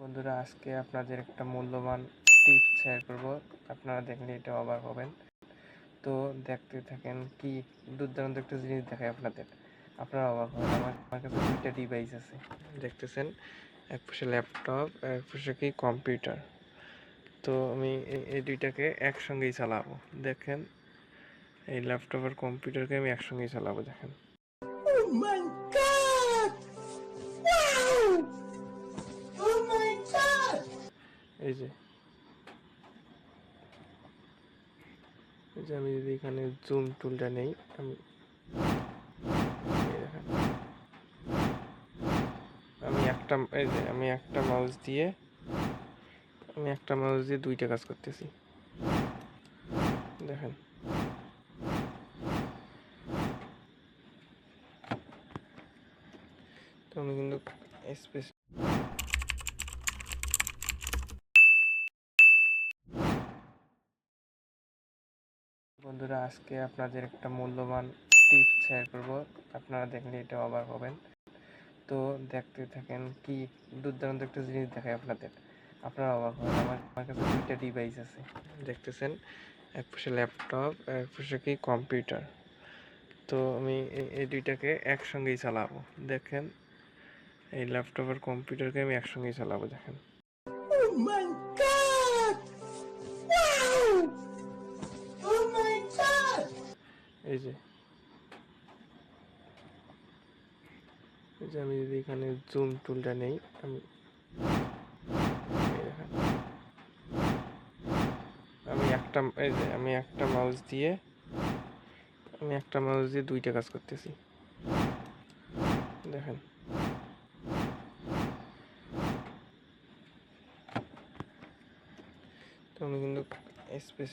বন্ধুরা, আজকে আপনাদের একটা মূল্যবান টিপ শেয়ার করব। আপনারা দেখলে এটা অবাক হবেন। তো দেখতে থাকেন কি দুর্দান্ত একটা জিনিস দেখায় আপনাদের। আপনারা অবাক হবেন, আমার আমার কাছে দুইটা ডিভাইস আছে। দেখতেছেন, এক পাশে ল্যাপটপ এক পাশে কি কম্পিউটার তো আমি এই- দুইটাকে একসঙ্গেই চালাবো। দেখেন, এই ল্যাপটপ আর কম্পিউটারকে আমি একসঙ্গেই চালাবো, দেখেন। এই যে। এই যে আমি যদি এখানে জুম টুলটা নেই, আমি আমি একটা এই যে আমি একটা মাউস দিয়ে আমি একটা মাউস দিয়ে দুইটা কাজ করতেছি। দেখেন। তো আমি কিন্তু স্পেস বন্ধুরা, আজকে আপনাদের একটা মূল্যবান টিপস শেয়ার করব। আপনারা দেখলে এটা অবাক হবেন। তো দেখতে থাকেন কি দুর্দান্ত একটা জিনিস দেখায় আপনাদের। আপনারা অবাক হবেন, আমার আমার কাছে দুইটা ডিভাইস আছে। দেখতেছেন, এক পাশে ল্যাপটপ এক পাশে কি কম্পিউটার তো আমি এই- এই দুইটাকে একসঙ্গেই চালাবো। দেখেন, এই ল্যাপটপ আর কম্পিউটারকে আমি একসঙ্গেই চালাবো, দেখেন। Oh my god! Wow! এই যে। এই যে আমি যদি এখানে জুম টুলটা নেই, আমি আমি একটা, এই যে আমি একটা মাউস দিয়ে, আমি একটা মাউস দিয়ে দুইটা কাজ করতেছি। দেখেন। তো আমি কিন্তু স্পেস